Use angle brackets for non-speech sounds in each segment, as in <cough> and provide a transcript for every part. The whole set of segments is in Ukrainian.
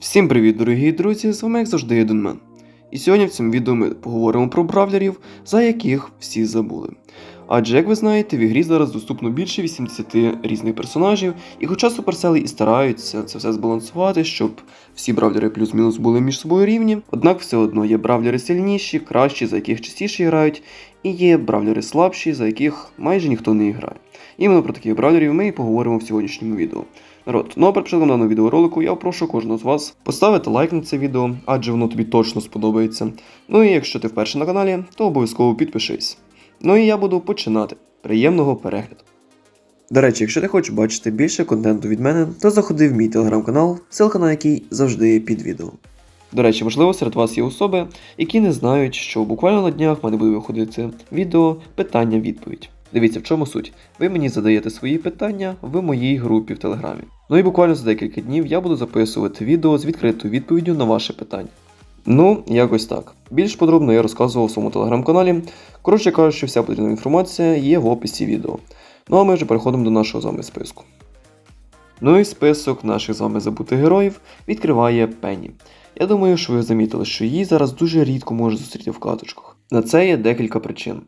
Всім привіт, дорогі друзі! З вами як завжди Єдинмен. І сьогодні в цьому відео ми поговоримо про бравлерів, за яких всі забули. Адже, як ви знаєте, в ігрі зараз доступно більше 80 різних персонажів, і хоча суперсели і стараються це все збалансувати, щоб всі бравлери плюс-мінус були між собою рівні, однак все одно є бравлери сильніші, кращі, за яких частіше грають, і є бравлери слабші, за яких майже ніхто не грає. Іменно про таких бравлерів ми і поговоримо в сьогоднішньому відео. Народ, ну а перед початком даного відеоролику я прошу кожного з вас поставити лайк на це відео, адже воно тобі точно сподобається. Ну і якщо ти вперше на каналі, то обов'язково підпишись. Ну і я буду починати. Приємного перегляду. До речі, якщо ти хочеш бачити більше контенту від мене, то заходи в мій телеграм-канал, ссылка на який завжди є під відео. До речі, можливо, серед вас є особи, які не знають, що буквально на днях в мене буде виходити відео питання-відповідь. Дивіться, в чому суть. Ви мені задаєте свої питання в моїй групі в Телеграмі. Ну і буквально за декілька днів я буду записувати відео з відкритою відповіддю на ваше питання. Ну, якось так. Більш подробно я розказував у своєму телеграм-каналі. Коротше кажучи, вся потрібна інформація є в описі відео. Ну а ми вже переходимо до нашого з вами списку. Ну і список наших з вами забутих героїв відкриває Пенні. Я думаю, що ви замітили, що її зараз дуже рідко можна зустріти в каточках. На це є декілька причин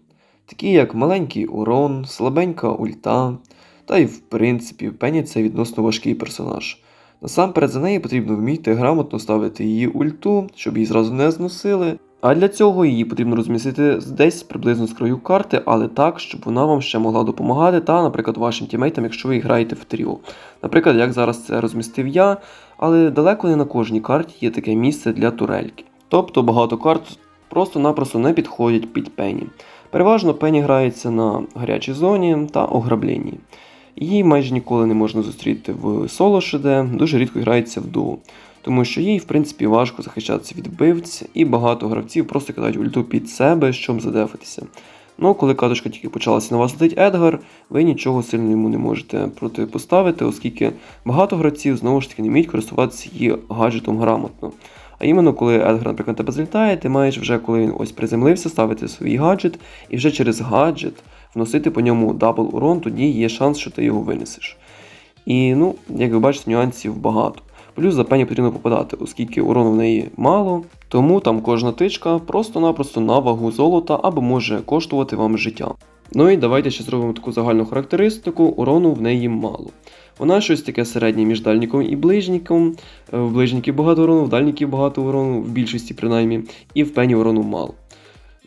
такі як маленький урон, слабенька ульта, та й в принципі Пенні це відносно важкий персонаж. Насамперед за неї потрібно вміти грамотно ставити її ульту, щоб її зразу не зносили. А для цього її потрібно розмістити десь приблизно з краю карти, але так, щоб вона вам ще могла допомагати, та, наприклад, вашим тімейтам, якщо ви граєте в тріо. Наприклад, як зараз це розмістив я, але далеко не на кожній карті є таке місце для турельки. Тобто багато карт просто-напросто не підходять під пені. Переважно пені грається на гарячій зоні та ограбленні. Її майже ніколи не можна зустріти в соло ШД, дуже рідко грається в дуо, тому що їй, в принципі, важко захищатися від вбивць, і багато гравців просто кидають ульту під себе, щоб задефатися. Ну, коли каточка тільки почалася на вас летить Едгар, ви нічого сильно йому не можете протипоставити, оскільки багато гравців знову ж таки не вміють користуватися її гаджетом грамотно. А іменно, коли Едгар, наприклад, тебе злітає, ти маєш вже, коли він ось приземлився, ставити свій гаджет, і вже через гаджет вносити по ньому дабл урон, тоді є шанс, що ти його винесеш. І, ну, як ви бачите, нюансів багато. Плюс за пені потрібно попадати, оскільки урону в неї мало, тому там кожна тичка просто-напросто на вагу золота або може коштувати вам життя. Ну і давайте ще зробимо таку загальну характеристику, урону в неї мало. Вона щось таке середнє між дальніком і ближніком. Е, в ближніків багато урону, в дальніків багато урону, в більшості принаймні, і в пені урону мало.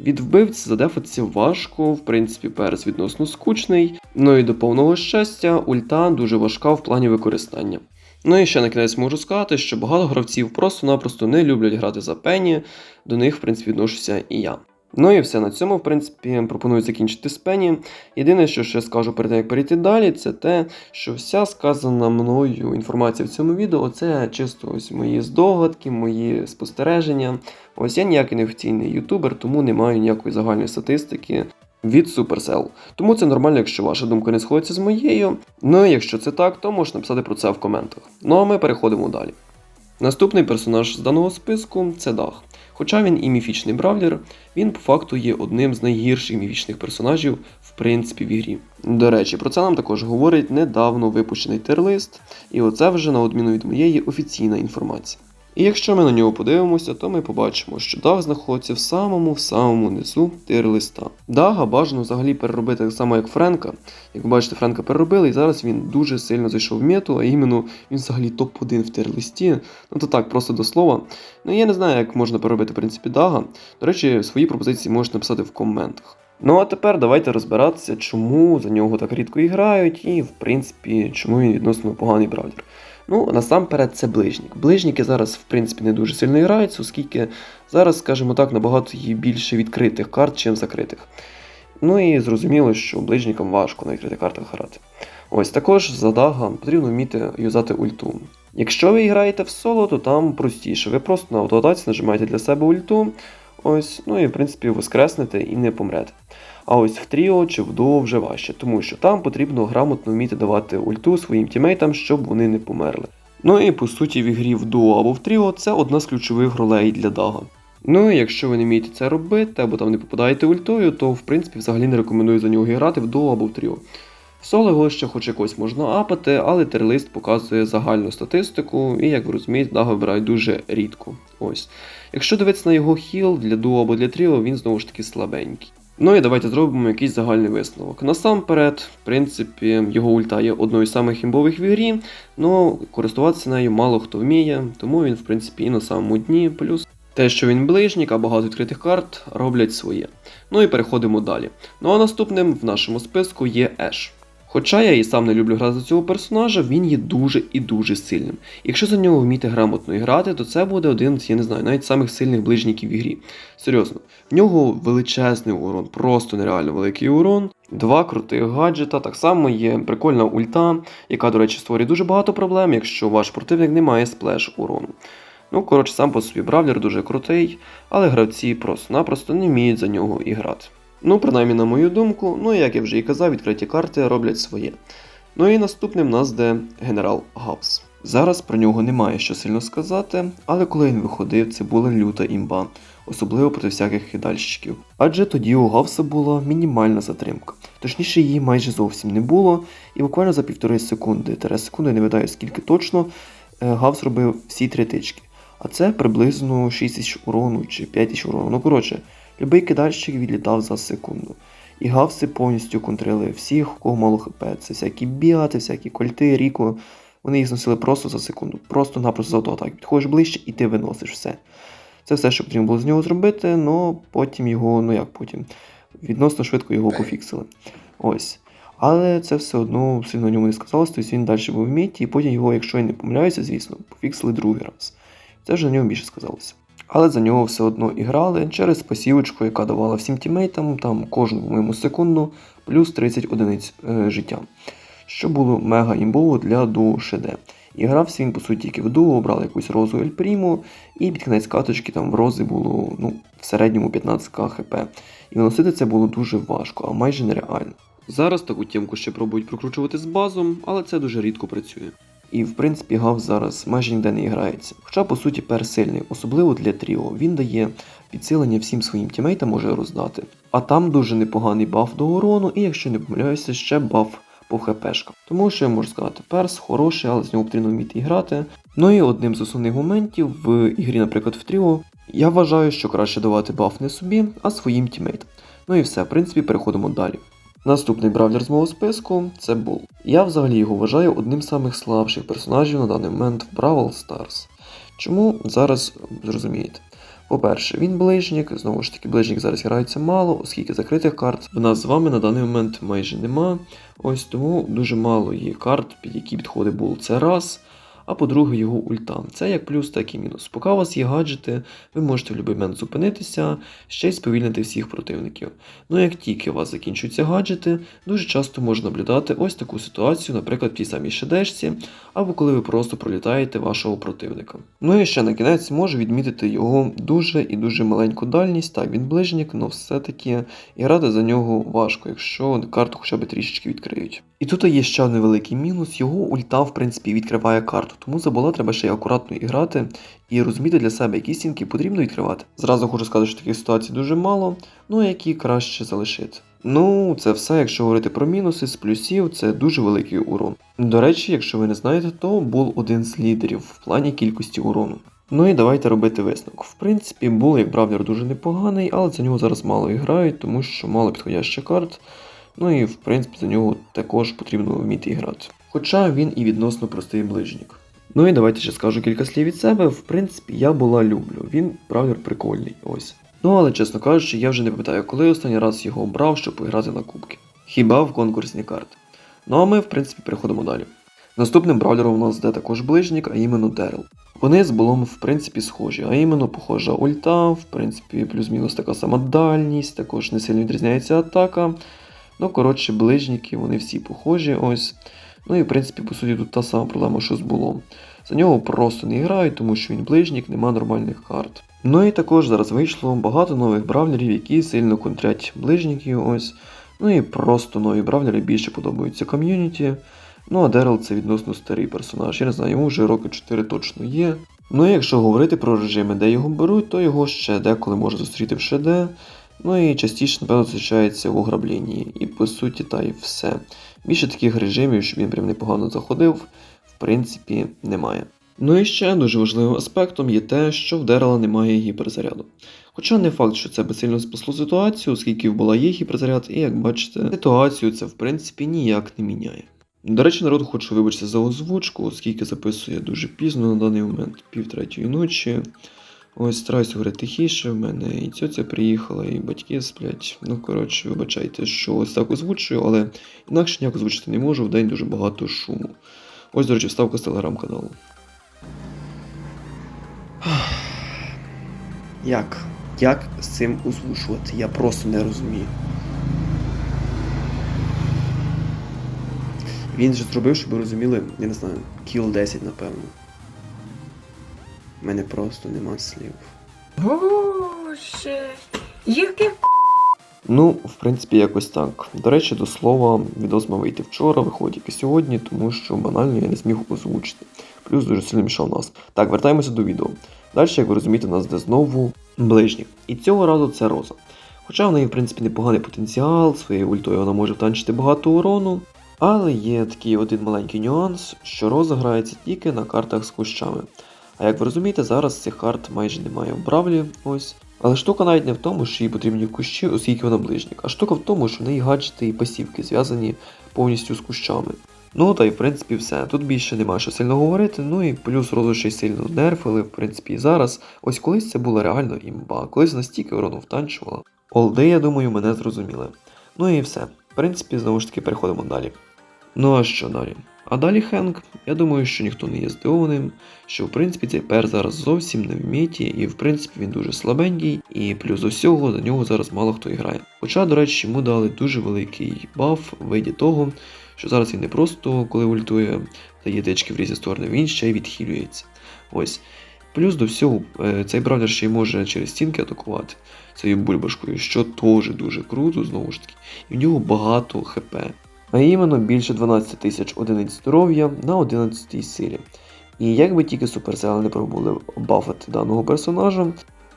Від вбивць задефатися важко, в принципі, перс відносно скучний. Ну і до повного щастя, ульта дуже важка в плані використання. Ну і ще на кінець можу сказати, що багато гравців просто-напросто не люблять грати за пені, до них, в принципі, відношуся і я. Ну і все на цьому, в принципі, пропоную закінчити з пені. Єдине, що ще скажу перед тим, як перейти далі, це те, що вся сказана мною інформація в цьому відео це чисто ось мої здогадки, мої спостереження. Ось я ніякий неофіційний ютубер, тому не маю ніякої загальної статистики. Від Supercell. Тому це нормально, якщо ваша думка не сходиться з моєю. Ну і якщо це так, то можеш написати про це в коментах. Ну а ми переходимо далі. Наступний персонаж з даного списку це Дах. Хоча він і міфічний бравлер, він по факту є одним з найгірших міфічних персонажів в принципі в ігрі. До речі, про це нам також говорить недавно випущений терлист, і оце вже на відміну від моєї офіційна інформація. І якщо ми на нього подивимося, то ми побачимо, що Даг знаходиться в самому в самому низу тир-листа. Дага бажано взагалі переробити так само, як Френка. Як ви бачите, Френка переробили, і зараз він дуже сильно зайшов в мету, а іменно він взагалі топ-1 в тир-листі. Ну то так, просто до слова. Ну я не знаю, як можна переробити в принципі Дага. До речі, свої пропозиції можете написати в коментах. Ну а тепер давайте розбиратися, чому за нього так рідко і і в принципі, чому він відносно поганий бравлер. Ну, насамперед, це ближнік. Ближніки зараз, в принципі, не дуже сильно граються, оскільки зараз, скажімо так, набагато є більше відкритих карт, чим закритих. Ну і зрозуміло, що ближнікам важко на відкритих картах грати. Ось також за дага потрібно вміти юзати ульту. Якщо ви граєте в соло, то там простіше. Ви просто на автоатаці нажимаєте для себе ульту. Ось, ну і в принципі воскреснете і не помрете. А ось в тріо чи в дуо вже важче, тому що там потрібно грамотно вміти давати ульту своїм тімейтам, щоб вони не померли. Ну і по суті в ігрі в дуо або в тріо це одна з ключових ролей для Дага. Ну і якщо ви не вмієте це робити, або там не попадаєте ультою, то в принципі взагалі не рекомендую за нього грати в дуо або в тріо. Соло його ще хоч якось можна апати, але терлист показує загальну статистику, і, як ви розумієте, да, вибирають дуже рідко. Ось. Якщо дивитися на його хіл для дуо або для тріо, він знову ж таки слабенький. Ну і давайте зробимо якийсь загальний висновок. Насамперед, в принципі, його ульта є одною з самих імбових в ігрі, але користуватися нею мало хто вміє, тому він, в принципі, і на самому дні. Плюс те, що він ближнік, а багато відкритих карт роблять своє. Ну і переходимо далі. Ну а наступним в нашому списку є Еш. Хоча я і сам не люблю грати за цього персонажа, він є дуже і дуже сильним. Якщо за нього вміти грамотно грати, то це буде один з, я не знаю, навіть самих сильних ближніків в ігрі. Серйозно, в нього величезний урон, просто нереально великий урон. Два крутих гаджета, так само є прикольна ульта, яка, до речі, створює дуже багато проблем, якщо ваш противник не має сплеш урону. Ну, коротше, сам по собі бравлер дуже крутий, але гравці просто-напросто не вміють за нього і грати. Ну, принаймні, на мою думку, ну як я вже і казав, відкриті карти роблять своє. Ну і наступним нас де генерал Гаус. Зараз про нього немає що сильно сказати, але коли він виходив, це була люта імба, особливо проти всяких кидальщиків. Адже тоді у Гавса була мінімальна затримка. Точніше, її майже зовсім не було, і буквально за півтори секунди, тере секунди, не видаю скільки точно, е, Гавс робив всі три тички. А це приблизно 6 тисяч урону чи 5 тисяч урону. Ну коротше, любий кидальщик відлітав за секунду. І гавси повністю контрили всіх, у кого мало хп. Це всякі біати, всякі кольти, ріко. Вони їх зносили просто за секунду. Просто-напросто за автоатак. Підходиш ближче і ти виносиш все. Це все, що потрібно було з нього зробити, але потім його, ну як потім, відносно швидко його пофіксили. Ось. Але це все одно сильно ньому не сказалось, тобто він далі був в міті, і потім його, якщо я не помиляюся, звісно, пофіксили другий раз. Це вже на ньому більше сказалося. Але за нього все одно і грали через пасівочку, яка давала всім тімейтам, там кожну моєму секунду, плюс 30 одиниць е, життя. Що було мега імбово для дуо ШД. І грався він, по суті, тільки в дуо, брали якусь розу Ель Пріму, і під кінець каточки там в рози було ну, в середньому 15к хп. І виносити це було дуже важко, а майже нереально. Зараз таку тємку ще пробують прокручувати з базом, але це дуже рідко працює. І в принципі гав зараз майже ніде не грається. Хоча по суті пер сильний, особливо для Тріо. Він дає підсилення всім своїм тімейтам може роздати. А там дуже непоганий баф до урону, і якщо не помиляюся, ще баф по хпшкам. Тому що я можу сказати, перс хороший, але з нього потрібно вміти грати. Ну і одним з основних моментів в ігрі, наприклад, в Тріо, я вважаю, що краще давати баф не собі, а своїм тімейтам. Ну і все, в принципі, переходимо далі. Наступний бравлер з мого списку це Бул. Я взагалі його вважаю одним з самих слабших персонажів на даний момент в Бравл Stars. Чому зараз зрозумієте? По-перше, він ближнік, знову ж таки, ближнік зараз грається мало, оскільки закритих карт в нас з вами на даний момент майже нема. Ось тому дуже мало є карт, під які підходить Бул. Це раз. А по-друге, його ульта. Це як плюс, так і мінус. Поки у вас є гаджети, ви можете в будь-який момент зупинитися, ще й сповільнити всіх противників. Ну як тільки у вас закінчуються гаджети, дуже часто можна наблюдати ось таку ситуацію, наприклад, в тій самій шедешці, або коли ви просто пролітаєте вашого противника. Ну і ще на кінець можу відмітити його дуже і дуже маленьку дальність. Так, він ближнік, але все-таки і грати за нього важко, якщо карту хоча б трішечки відкриють. І тут є ще один великий мінус, його ульта, в принципі, відкриває карту, тому за бола треба ще й акуратно і грати і розуміти для себе, які стінки потрібно відкривати. Зразу хочу сказати, що таких ситуацій дуже мало, ну які краще залишити. Ну, це все, якщо говорити про мінуси, з плюсів, це дуже великий урон. До речі, якщо ви не знаєте, то був один з лідерів в плані кількості урону. Ну і давайте робити висновок. В принципі, Бул як бравлер дуже непоганий, але за нього зараз мало і грають, тому що мало підходящих карт. Ну і в принципі за нього також потрібно вміти грати. Хоча він і відносно простий ближнік. Ну і давайте ще скажу кілька слів від себе. В принципі, я була люблю. Він бравлер прикольний. Ось. Ну але чесно кажучи, я вже не пам'ятаю, коли останній раз його обрав, щоб пограти на кубки. Хіба в конкурсні карти. Ну а ми, в принципі, переходимо далі. Наступним бравлером у нас йде також ближнік, а іменно Дерел. Вони з болом, в принципі, схожі, а іменно похожа ульта, в принципі, плюс-мінус така сама дальність, також не сильно відрізняється атака. Ну, коротше, ближніки, вони всі похожі ось. Ну і в принципі, по суті, тут та сама проблема, що з булом. За нього просто не грають, тому що він ближнік, нема нормальних карт. Ну і також зараз вийшло багато нових бравлерів, які сильно контрять ближніків ось. Ну і просто нові бравлери більше подобаються ком'юніті. Ну а Дерел це відносно старий персонаж. Я не знаю, йому вже роки 4 точно є. Ну і якщо говорити про режими, де його беруть, то його ще деколи можна зустріти в ШД. Ну і частіше, напевно, зустрічається в ограбленні. І по суті, та й все. Більше таких режимів, щоб він прям непогано заходив, в принципі, немає. Ну і ще дуже важливим аспектом є те, що в Дерела немає гіперзаряду. Хоча не факт, що це би сильно спасло ситуацію, оскільки була є гіперзаряд, і як бачите, ситуацію це в принципі ніяк не міняє. До речі, народ хочу вибачитися за озвучку, оскільки записує дуже пізно на даний момент, пів третьої ночі. Ось стараюся говорити тихіше, в мене і цьоця приїхала, і батьки сплять. Ну, коротше, вибачайте, що ось так озвучую, але інакше ніяк озвучити не можу, в день дуже багато шуму. Ось, до речі, вставка з телеграм-каналу. <sighs> Як? Як з цим озвучувати? Я просто не розумію. Він же зробив, щоб ви розуміли, я не знаю, кіл 10, напевно. У мене просто нема слів. Боже, яке Ну, в принципі, якось так. До речі, до слова, відос мав вийти вчора, виходить і сьогодні, тому що банально я не зміг озвучити. Плюс дуже сильно мішав нас. Так, вертаємося до відео. Далі, як ви розумієте, у нас де знову ближній. І цього разу це Роза. Хоча в неї, в принципі, непоганий потенціал, своєю ультою вона може втанчити багато урону. Але є такий один маленький нюанс, що Роза грається тільки на картах з кущами. А як ви розумієте, зараз цих карт майже немає в Бравлі, ось. Але штука навіть не в тому, що їй потрібні кущі, оскільки вона ближник, а штука в тому, що в неї гаджети і пасівки зв'язані повністю з кущами. Ну та й в принципі все. Тут більше нема що сильно говорити. Ну і плюс розу сильно нерфили, в принципі, і зараз. Ось колись це була реально імба, колись настільки урону втанчувала. Олди, я думаю, мене зрозуміли. Ну і все. В принципі, знову ж таки, переходимо далі. Ну а що далі? А далі Хенк, я думаю, що ніхто не є здивованим, що в принципі цей пер зараз зовсім не в міті, і в принципі він дуже слабенький, і плюс до всього на нього зараз мало хто і грає. Хоча, до речі, йому дали дуже великий баф в виді того, що зараз він не просто коли ультує, дає течки в різні сторони, він ще й відхилюється. Ось. Плюс до всього, е, цей бравлер ще й може через стінки атакувати цією бульбашкою, що теж дуже круто, знову ж таки, і в нього багато хп а більше 12 тисяч одиниць здоров'я на 11 силі. І як би тільки суперсели не пробували бафати даного персонажа,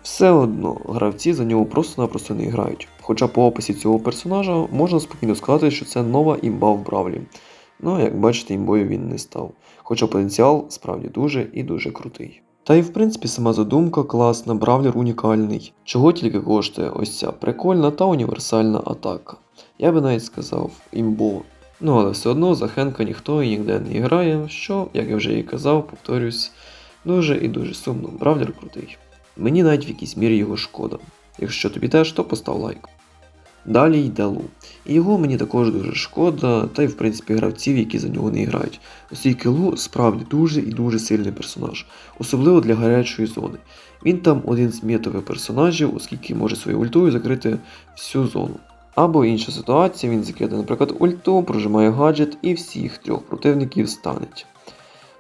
все одно гравці за нього просто-напросто не грають. Хоча по описі цього персонажа можна спокійно сказати, що це нова імба в Бравлі. Ну, як бачите, імбою він не став. Хоча потенціал справді дуже і дуже крутий. Та й в принципі сама задумка класна, бравлер унікальний. Чого тільки коштує ось ця прикольна та універсальна атака. Я би навіть сказав імбово. Ну але все одно за Хенка ніхто і ніде не грає, що, як я вже і казав, повторюсь, дуже і дуже сумно. Бравлер крутий. Мені навіть в якійсь мірі його шкода. Якщо тобі теж, то постав лайк. Далі йде Лу. І його мені також дуже шкода, та й в принципі гравців, які за нього не грають. Оскільки Лу справді дуже і дуже сильний персонаж, особливо для гарячої зони. Він там один з метових персонажів, оскільки може своєю ультою закрити всю зону. Або інша ситуація, він закидає, наприклад, ульту, прожимає гаджет і всіх трьох противників станеть.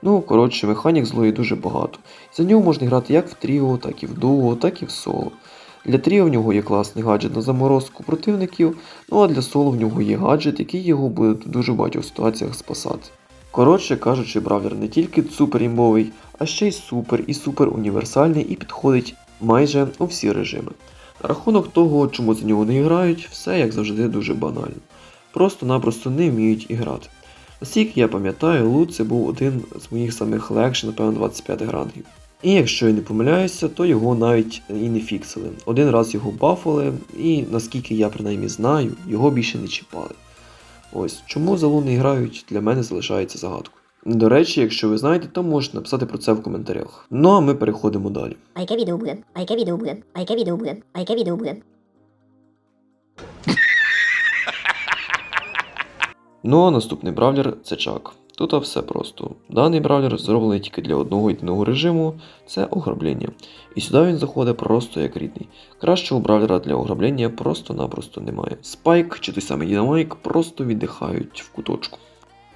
Ну, коротше, механік злої дуже багато. За нього можна грати як в тріо, так і в дуо, так і в соло. Для тріо в нього є класний гаджет на заморозку противників, ну а для соло в нього є гаджет, який його буде в дуже багатьох ситуаціях спасати. Коротше кажучи, бравлер не тільки супер імбовий, а ще й супер і супер універсальний і підходить майже у всі режими. Рахунок того, чому за нього не грають, все як завжди дуже банально. Просто-напросто не вміють і грати. Наскільки я пам'ятаю, Лут це був один з моїх самих легших, напевно, 25 рангів. І якщо я не помиляюся, то його навіть і не фіксили. Один раз його бафали, і наскільки я принаймні знаю, його більше не чіпали. Ось чому залу грають, для мене залишається загадкою. До речі, якщо ви знаєте, то можете написати про це в коментарях. Ну а ми переходимо далі. А яке відео буде? А яке відео буде? А яке відео буде? А яке відео буде? Ну а наступний бравлер це Чак. Тут все просто. Даний бравлер зроблений тільки для одного єдиного режиму це ограблення. І сюди він заходить просто як рідний. Кращого бравлера для ограблення просто-напросто немає. Спайк чи той самий Дінамайк просто віддихають в куточку.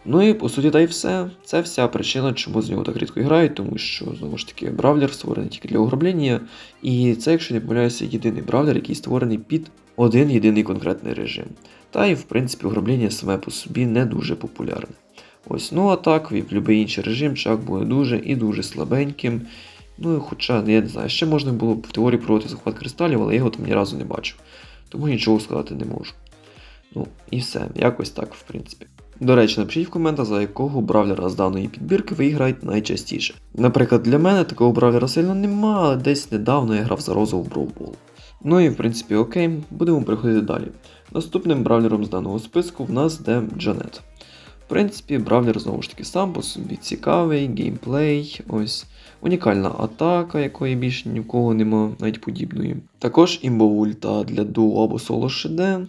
Ну і по суті, та й все. Це вся причина, чому з нього так рідко грають, тому що знову ж таки бравлер створений тільки для ограблення. І це, якщо не помиляюся, єдиний бравлер, який створений під один єдиний конкретний режим. Та й в принципі ограблення саме по собі не дуже популярне. Ось, ну а так, в будь-який інший режим чак буде дуже і дуже слабеньким. Ну, хоча, я не знаю, ще можна було б в теорії проводити захват кристалів, але я його там ні разу не бачив. Тому нічого сказати не можу. Ну, і все, якось так, в принципі. До речі, напишіть в коментах, за якого бравлера з даної підбірки ви граєте найчастіше. Наприклад, для мене такого бравлера сильно нема, але десь недавно я грав за розову бровбол. Ну і в принципі окей, будемо переходити далі. Наступним бравлером з даного списку в нас йде Джанет. В принципі, бравлер знову ж таки сам по собі цікавий, геймплей, ось унікальна атака, якої більше ні в кого нема, навіть подібної. Також імбова ульта для дуо або соло шиде.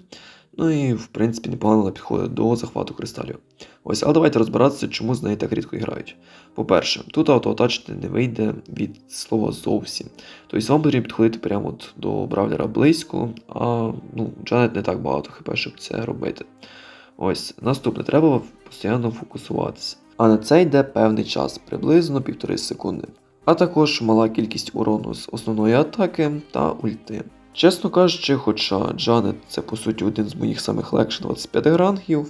Ну і в принципі непогано підходить до захвату кристалів. Ось, але давайте розбиратися, чому з нею так рідко грають. По-перше, тут автоатачити не вийде від слова зовсім. Тобто вам потрібно підходити прямо от до бравлера близько, а ну, Джанет не так багато хп, щоб це робити. Ось, наступне, треба постійно фокусуватися. А на це йде певний час, приблизно півтори секунди. А також мала кількість урону з основної атаки та ульти. Чесно кажучи, хоча Джанет це по суті один з моїх самих легших 25 рангів,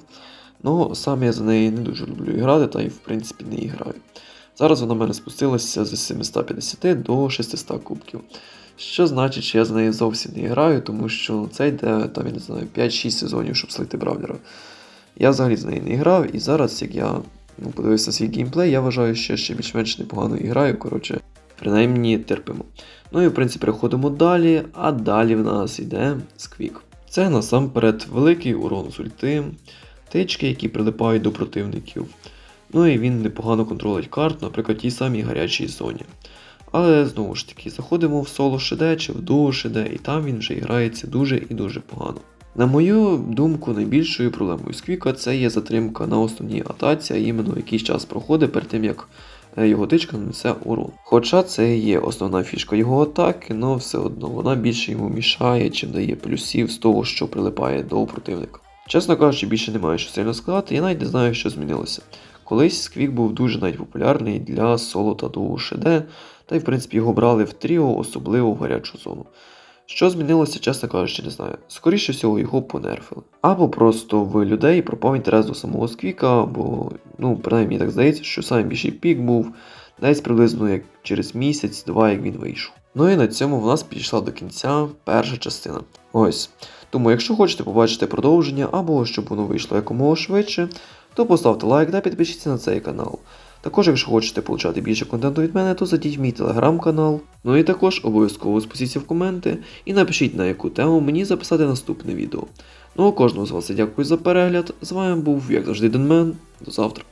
ну сам я за неї не дуже люблю грати, та й в принципі не граю. Зараз вона в мене спустилася з 750 до 600 кубків. Що значить, що я за неї зовсім не граю, тому що це йде там, я не знаю, 5-6 сезонів, щоб слити бравлера. Я взагалі з неї не грав, і зараз, як я ну, подивився свій геймплей, я вважаю, що ще більш-менш непогано граю, коротше, принаймні терпимо. Ну і в принципі переходимо далі, а далі в нас йде сквік. Це насамперед великий урон з ульти, тички, які прилипають до противників. Ну і він непогано контролить карт, наприклад, тій самій гарячій зоні. Але знову ж таки, заходимо в соло шиде чи в дуо шиде, і там він вже грається дуже і дуже погано. На мою думку, найбільшою проблемою сквіка це є затримка на основній атаці, а іменно якийсь час проходить перед тим, як його тичка нанесе урон. Хоча це є основна фішка його атаки, але все одно вона більше йому мішає, чим дає плюсів з того, що прилипає до противника. Чесно кажучи, більше немає що сильно сказати, я навіть не знаю, що змінилося. Колись Сквік був дуже навіть популярний для соло та дуо ШД, та й в принципі його брали в тріо, особливо в гарячу зону. Що змінилося, чесно кажучи, не знаю. Скоріше всього, його понерфили. Або просто в людей пропав інтерес до самого Сквіка, бо, ну, принаймні так здається, що найбільший пік був десь приблизно як через місяць-два, як він вийшов. Ну і на цьому в нас підійшла до кінця перша частина. Ось. Тому, якщо хочете побачити продовження, або щоб воно вийшло якомога швидше, то поставте лайк та підпишіться на цей канал. Також, якщо хочете получати більше контенту від мене, то зайдіть в мій телеграм-канал. Ну і також обов'язково спустіться в коменти і напишіть на яку тему мені записати наступне відео. Ну а кожного з вас я дякую за перегляд. З вами був, як завжди, Денмен. До завтра.